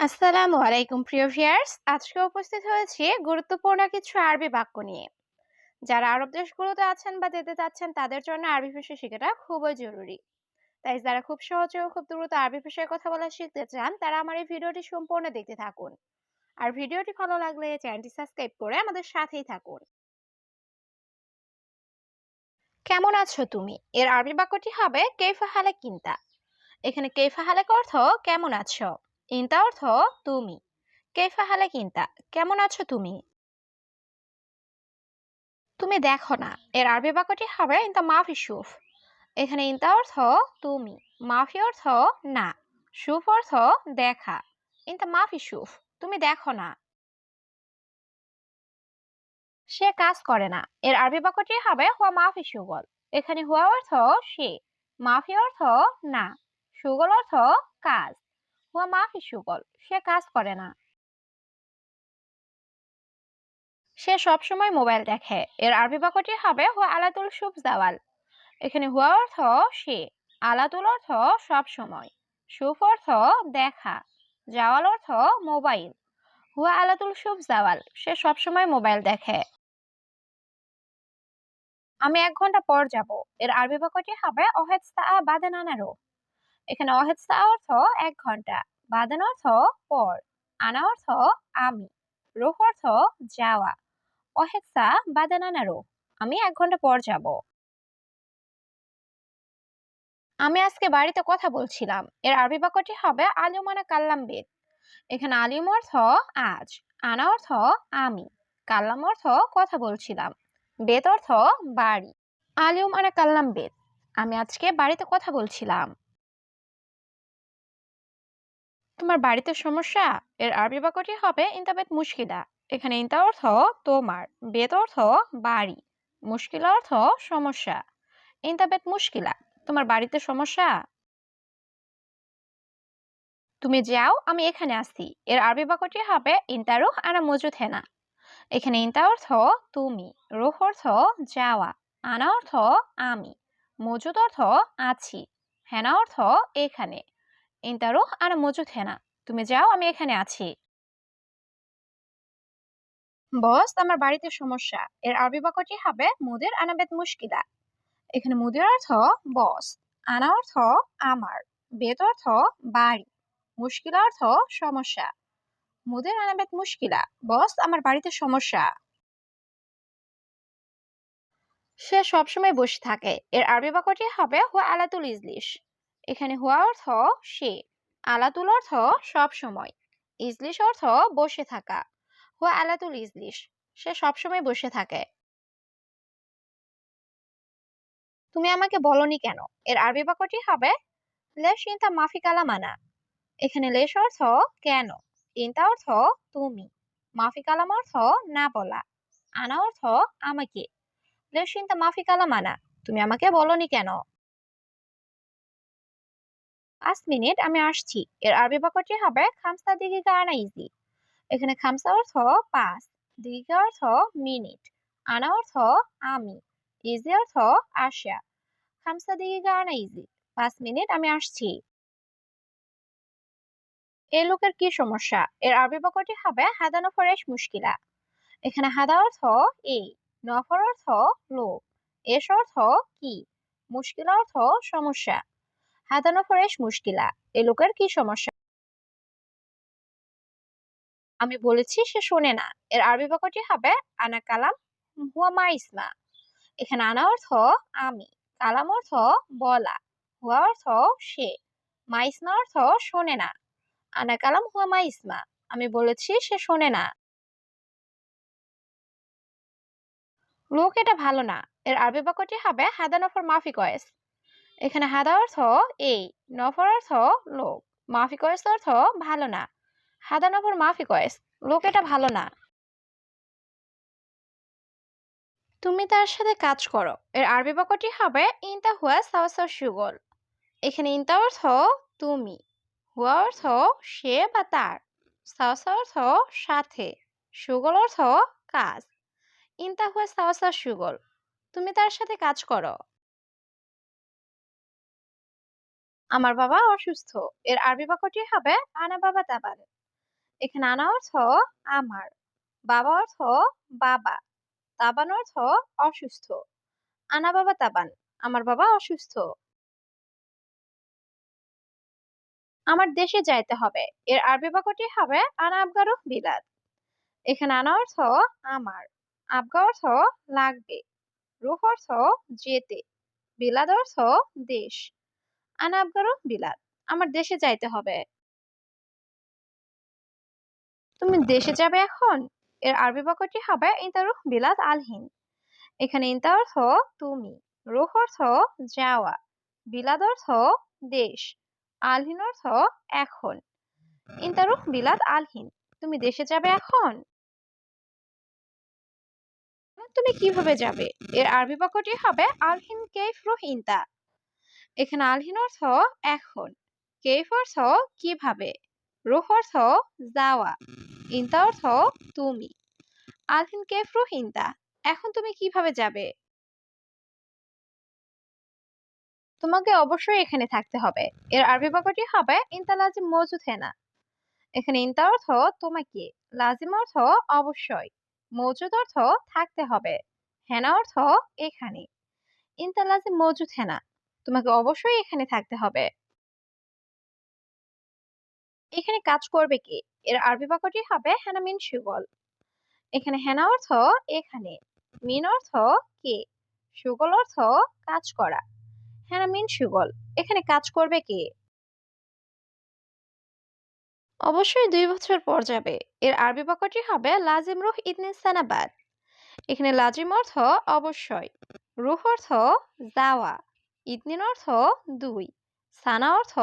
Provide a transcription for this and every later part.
আসসালামু আলাইকুম, প্রিয় ভিউয়ার্স। আজকে উপস্থিত হয়েছি গুরুত্বপূর্ণ কিছু আরবি বাক্য নিয়ে। যারা আরব দেশগুলোতে আছেন বা যেতে চাচ্ছেন, তাদের জন্য আরবি ভাষা শেখাটা খুবই জরুরি। তাই যারা খুব সহজে ও খুব দ্রুত আরবি ভাষায় কথা বলা শিখতে চান, তারা আমার এই ভিডিওটি সম্পূর্ণ দেখতে থাকুন। আর ভিডিওটি ভালো লাগলে চ্যানেলটি সাবস্ক্রাইব করে আমাদের সাথেই থাকুন। কেমন আছো তুমি? এর আরবি বাক্যটি হবে, কেফা হালে কিন্তা? এখানে কেফা হালেক অর্থ, কেমন আছো? ইনতা অর্থ তুমি। কেফা হালে কিনতা, কেমন আছো তুমি? তুমি দেখো না, এর আরবি বাক্যটি হবে ইনতা মাফি সুফ এখানে ইনতা অর্থ তুমি, মাফি অর্থ না সুফ অর্থ দেখা ইনতা মাফি সুফ তুমি দেখো না। সে কাজ করে না, এর আরবি বাক্যটি হবে হুয়া মাফি সুগল এখানে হুয়া অর্থ সে, মাফি অর্থ না সুগল অর্থ কাজ। হুয়া মাফি সুগল সে কাজ করে না। সে সবসময় মোবাইল দেখে, এর আরবি বাক্যটি হবে হুয়া আলাতুল সুব জাওয়াল। এখানে হুয়া অর্থ সে, আলাতুল অর্থ সব সময় সুফ অর্থ দেখা, জাওয়াল অর্থ মোবাইল। হুয়া আলাতুল সুব জাওয়াল, সে সবসময় মোবাইল দেখে। আমি এক ঘণ্টা পর যাব, এর আরবি বাক্যটি হবে অহেদ সা বাদে নানারো এখানে অহেদ সা অর্থ এক ঘণ্টা, বাদান অর্থ পর, আনা অর্থ আমি, রোহ অর্থ যাওয়া অহেদসা বাদানানা রোহ, আমি এক ঘণ্টা পর যাব। আমি আজকে বাড়িতে কথা বলছিলাম, এর আরবি বাক্যটি হবে আলিমানা কাল্লাম বেদ। এখানে আলিম অর্থ আজ, আনা অর্থ আমি, কাল্লাম অর্থ কথা বলছিলাম, বেদ অর্থ বাড়ি। আলিম আনা কাল্লাম বেদ, আমি আজকে বাড়িতে কথা বলছিলাম। তোমার বাড়িতে সমস্যা? এর আরবি বাক্যটি হবে ইন্তাবেত মুশকিলা। এখানে ইন্তা অর্থ তোমার, বেত অর্থ বাড়ি, মুশকিলা অর্থ সমস্যা। ইন্তাবেত মুশকিলা, তোমার বাড়িতে সমস্যা? তুমি যাও, আমি এখানে আসি এর আরবি বাক্যটি হবে ইন্তারুহ আনা মজুদ হেনা। এখানে ইন্তা অর্থ তুমি, রুহ অর্থ যাওয়া, আনা অর্থ আমি, মজুদ অর্থ আছি, হেনা অর্থ এখানে। ইন্তারো আর মজুদ হেনা তুমি যাও, আমি এখানে আছি। বস, আমার বাড়িতে সমস্যা। এর আরবি বাক্যটি হবে মুদের আনাবেদ মুশকিলা। এখানে মুদের অর্থ বস, আনা অর্থ আমার, বেদ অর্থ বাড়ি, মুশকিলা অর্থ সমস্যা। মুদের আনাবেদ মুশকিলা, বস, আমার বাড়িতে সমস্যা। সে সবসময় বসে থাকে। এর আরবি বাক্যটি হবে হুয়া আলাতুল ইজলিশ। এখানে হওয়া অর্থ সে, আলাতুল অর্থ সব সময়, ইজলিশ অর্থ বসে থাকা হুয়া আলাতুল ইজলিশ, সে সবসময় বসে থাকে। তুমি আমাকে বলনি কেন? এর আরবি বাক্যটি হবে, লেশ ইনতা মাফি কালামানা, এখানে লেশ অর্থ কেন, ইনতা অর্থ তুমি, মাফি কালাম অর্থ না বলা, আনা অর্থ আমাকে, লেশ ইনতা মাফি কালামানা, তুমি আমাকে বলনি কেন? পাঁচ মিনিট আমি আসছি। এর আরবি বাক্যটি হবে খামসা দিগিকা আনা ইজি। এখানে খামসা অর্থ পাঁচ দিগিকা অর্থ মিনিট, আনা অর্থ আমি, ইজি অর্থ আসা। খামসা দিগিকা আনা ইজি, পাঁচ মিনিট আমি আসছি। এই লোকের কি সমস্যা? এর আরবি বাক্যটি হবে হাদা নফরেশ মুশকিলা। এখানে হাদা অর্থ এই নফর অর্থ লোক এস অর্থ কি, মুশকিল অর্থ সমস্যা। হাদানো ফরেশ মুশকিলা এ লোকের কি সমস্যা? আমি বলেছি, সে শোনে না। এর আরবি বাক্যটি হবে, আনা কালাম হুয়া মা ইসমা। এখানে আনা অর্থ, আমি। কালাম অর্থ, বলা। হুয়া অর্থ, সে। মা ইসমা অর্থ, শোনে না। আনা কালাম হুয়া মা ইসমা। আমি বলেছি, সে শোনে না। লোক, এটা ভালো না। এর আরবি বাক্যটি হবে, হাদানফর মাফি কয়েস এখানে হাদা অর্থ এই, নফর অর্থ লোক, মাফি কয়েস অর্থ ভালো না। হাদা নফর মাফি কয়েস, লোক এটা ভালো না। তুমি তার সাথে কাজ করো। এর আরবি বাক্যটি হবে ইনতা হুয়া সাওসা সুগল। এখানে ইনতা অর্থ তুমি, হুয়া অর্থ সে বা তার, সাওসা অর্থ সাথে, সুগল অর্থ কাজ। ইনতা হুয়া সাওসা সুগল, তুমি তার সাথে কাজ করো। আমার বাবা অসুস্থ, এর আরবি বাক্যটি হবে আনা বাবা তাবাল এখানে আনা অর্থ আমার, বাবা অর্থ বাবা, তাবান অর্থ অসুস্থ, আনা বাবা তাবান, আমার বাবা অসুস্থ। আমার দেশে যাইতে হবে, এর আরবি বাক্যটি হবে আনা আবগারু বিলাদ এখানে আনা অর্থ আমার, আবগা অর্থ লাগবে, রুহ অর্থ যেতে বিলাদ অর্থ দেশ। আনা বিলাদ আমার দেশে যাইতে হবে। তুমি দেশে যাবে এখন? এর আরবি বাক্যটি হবে ইন্তারুহ বিলাদ আলহিন। এখানে ইন্তা অর্থ তুমি, রুহ অর্থ যাওয়া বিলাদ অর্থ দেশ, আলহিন অর্থ এখন। ইন্তারুহ বিলাদ আলহিন, তুমি দেশে যাবে এখন? তুমি কীভাবে যাবে? এর আরবি বাক্যটি হবে আলহিন কেফ রুহ ইন্তা। এখানে আলহিন অর্থ এখন, কেফ অর্থ কীভাবে, রুহ অর্থ যাওয়া, ইন্তা অর্থ তুমি, আলহিন কেফ রুহ ইন্তা এখন তুমি কীভাবে যাবে? তোমাকে অবশ্যই এখানে থাকতে হবে। এর আরবি বাক্যটি হবে ইন্তা লাজিম মজুদ হেনা। এখানে ইন্তা অর্থ তোমাকে, লাজিম অর্থ অবশ্যই, মজুদ অর্থ থাকতে হবে, হেনা অর্থ এখানে। ইন্তা লাজিম মজুদ হেনা। তোমাকে অবশ্যই এখানে থাকতে হবে। এখানে কাজ করবে কি? এর আরবি বাক্যটি হবে হেনা মিন সুগল। এখানে হেনা অর্থ এখানে, মিন অর্থ কে? সুগল অর্থ কাজ করা। হেনা মিন সুগল, এখানে কাজ করবে কে? অবশ্যই দুই বছর পর যাবে। এর আরবি বাক্যটি হবে লাজিম রুহ ইদনিন সানাবাদ। এখানে লাজিম অর্থ অবশ্যই, রুহ অর্থ যাওয়া। ইদনিন অর্থ দুই, সানা অর্থ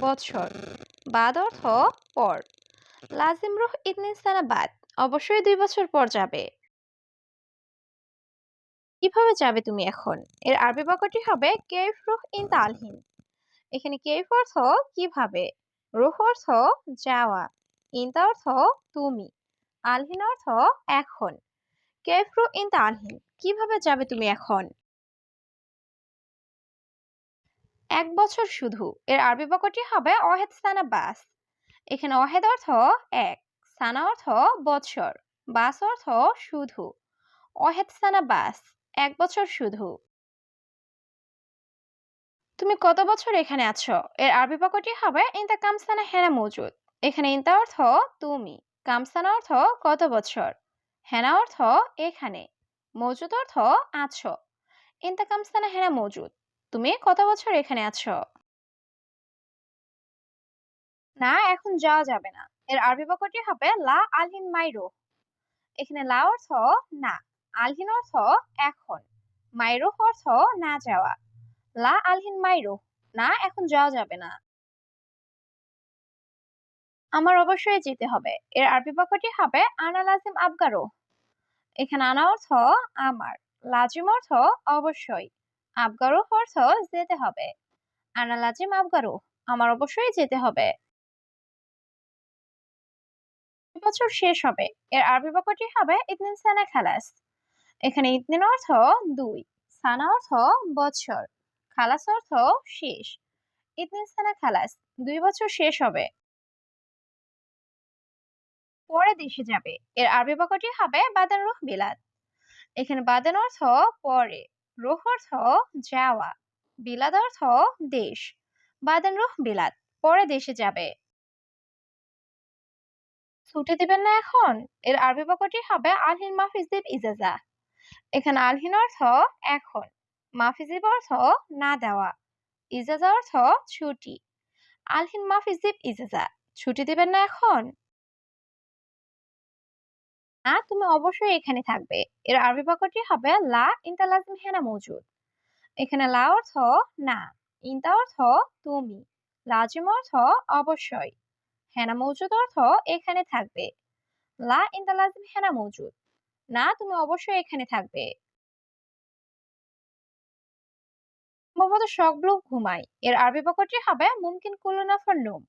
বছর বাদ অর্থ পর। লাজিম রুহ ইদনিন সানাবাদ অবশ্যই দুই বছর পর যাবে। কীভাবে যাবে তুমি এখন? এর আরবি বাক্যটি হবে কেফ রুহ ইন তালহিন। এখানে কেফ অর্থ কীভাবে? রুহ অর্থ যাওয়া, ইনতা অর্থ তুমি, আলহিন অর্থ এখন। কেফ রুহ ইন তালহিন, কীভাবে যাবে তুমি এখন? এক বছর শুধু। এর আরবি বাক্যটি হবে অহেদ সানা বাস। এখানে অহেদ অর্থ এক, সানা অর্থ বছর বাস অর্থ শুধু। অহেদ সানা বাস, এক বছর শুধু। তুমি কত বছর এখানে আছো? এর আরবি বাক্যটি হবে ইনতা কামসানা হেনা মজুদ। এখানে ইনতা অর্থ তুমি কামসানা অর্থ কত বছর হেনা অর্থ এখানে, মজুদ অর্থ আছো। ইনতা কামসানা হেনা মজুদ। তুমি কত বছর এখানে আছো? না, এখন যাওয়া যাবে না। এর আরবি বাক্যটি হবে, লা আলহিন মাইরো এখানে লা অর্থ, না। আলহিন অর্থ, এখন। মাইরুহ অর্থ, না যাওয়া। লা আলহিন মাইরুহ না, এখন যাওয়া যাবে না। আমার অবশ্যই যেতে হবে। এর আরবি বাক্যটি হবে, আনা লাজিম আবগারো এখানে আনা অর্থ, আমার। লাজিম অর্থ, অবশ্যই। আবগারো অর্থ যেতে হবে। আনা লাজিম আবগারো, আমার অবশ্যই যেতে হবে। বছর শেষ হবে, এর আরবি বাক্যটি হবে ইতনিন সানা খালাস। এখানে ইতনিন অর্থ দুই, সানা অর্থ বছর, খালাস অর্থ শেষ। ইতনিন সানা খালাস, দুই বছর শেষ হবে। পরে দেশে যাবে, এর আরবি বাক্যটি হবে বাদান রুহ বিলাদ এখানে বাদান অর্থ পরে। রুহ অর্থ যাওয়া। বিলাদ অর্থ দেশ। বাদান রুহ বিলাদ পরে দেশে যাবে। ছুটি দিবেন না এখন? এর আরবি বাক্যটি হবে আলহিন মাহফিজদিব ইজাজা। এখানে আলহিন অর্থ এখন মাহফিজিব অর্থ না দেওয়া। ইজাজা অর্থ ছুটি। আলহিন মাহফিজিব ইজাজা, ছুটি দিবেন না এখন? না, তুমি অবশ্যই এখানে থাকবে। এর আরবি বাক্যটি হবে লা ইনতা লাজিম হেনা মজুদ। এখানে লা অর্থ না, ইনতা অর্থ তুমি। লাজিম অর্থ অবশ্যই। হেনা মজুদ অর্থ এখানে থাকবে। লা ইনতা লাজিম হেনা মজুদ। না, তুমি অবশ্যই এখানে থাকবে। সম্ভবত সবগুলো ঘুমাই এর আরবি বাক্যটি হবে মুমকিন কুলু নফর নুম।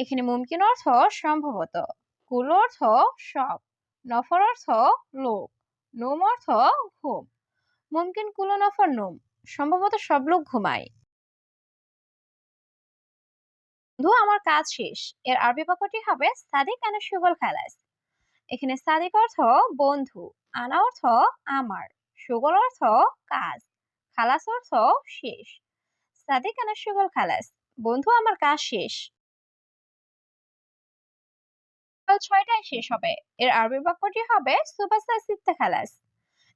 এখানে মুমকিন অর্থ সম্ভবত। কুল অর্থ সব নফর অর্থ লোক, নোম অর্থ ঘুম। মুমকিন কুলো নফর নোম, সম্ভবত সব লোক ঘুমায়। বন্ধু, আমার কাজ শেষ। এর আরবি বাক্যটি হবে সাদিক আনা সুগল খালাস। এখানে সাদিক অর্থ বন্ধু, আনা অর্থ আমার সুগল অর্থ কাজ, খালাস অর্থ শেষ। সাদিক আনা সুগল খালাস, বন্ধু, আমার কাজ শেষ। সকাল ছয়টায় শেষ হবে। এর আরবি বাক্যটি হবে সুবাহ সিত্তে খালাস।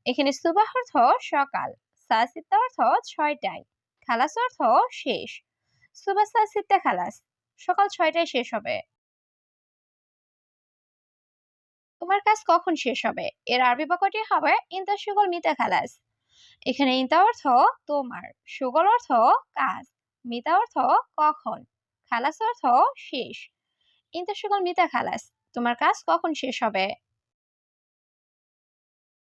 এখানে সুবাহ অর্থ সকাল সাসিত্তা অর্থ ছয়টায়, খালাস অর্থ শেষ। সিত্তে খালাস, সকাল ছয়টায় শেষ হবে। তোমার কাজ কখন শেষ হবে? এর আরবি বাক্যটি হবে ইন্তা সুগল মিতা খালাস। এখানে ইন্তা অর্থ তোমার, সুগল অর্থ কাজ, মিতা অর্থ কখন, খালাস অর্থ শেষ। ইন্তা সুগল মিতা খালাস তোমার কাজ কখন শেষ হবে?